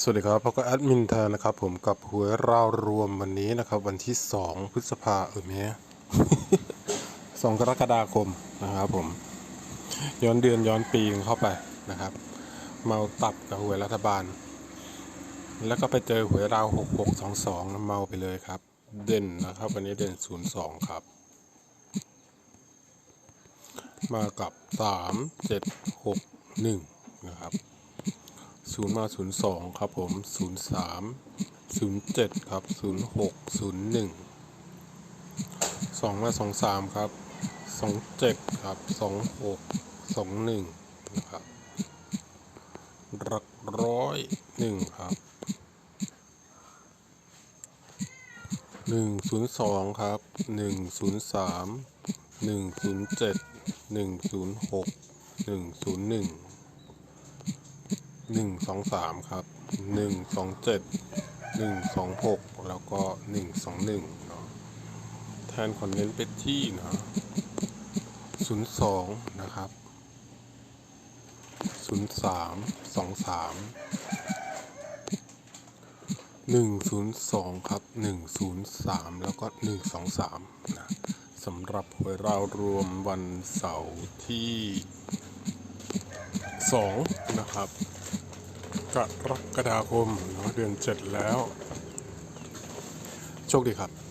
สวัสดีครับพบกับแอดมินแทนนะครับ ผมกับหวยราวรวมวันนี้นะครับ วันที่2พฤษภาเออเมีย2กรกฎาคมนะครับผม ย้อนเดือนย้อนปีเข้าไปนะครับ เมาตับกับหวยรัฐบาล แล้วก็ไปเจอหวยราว6622เมาไปเลยครับ เด่นนะครับ วันนี้เด่น02ครับ มากับ3 7 6 1นะครับ ศูนย์มาศูนย์สองครับผมศูนย์สามศูนย์เจ็ดครับศูนย์หกศูนย์หนึ่งสองมาสองสามครับสองเจ็ดครับสองหกสองหนึ่งนะครับหลักร้อยหนึ่งครับหนึ่งศูนย์สองครับหนึ่งศูนย์สามหนึ่งศูนย์เจ็ดหนึ่งศูนย์หกหนึ่งศูนย์หนึ่ง หนึ่งสองสามครับหนึ่งสองเจ็ดหนึ่งสองหกแล้วก็หนึ่งสองหนึ่งเนาะแทนคอนเน้นเป็นที่นะศูนย์สองนะครับศูนย์สามสองสามหนึ่งศูนย์สองครับหนึ่งศูนย์สามแล้วก็หนึ่งสองสามนะสำหรับหวยราวรวมวันเสาร์ที่สองนะครับ กรกฎาคมเนาะเดือนเจ็ดแล้ว โชคดีครับ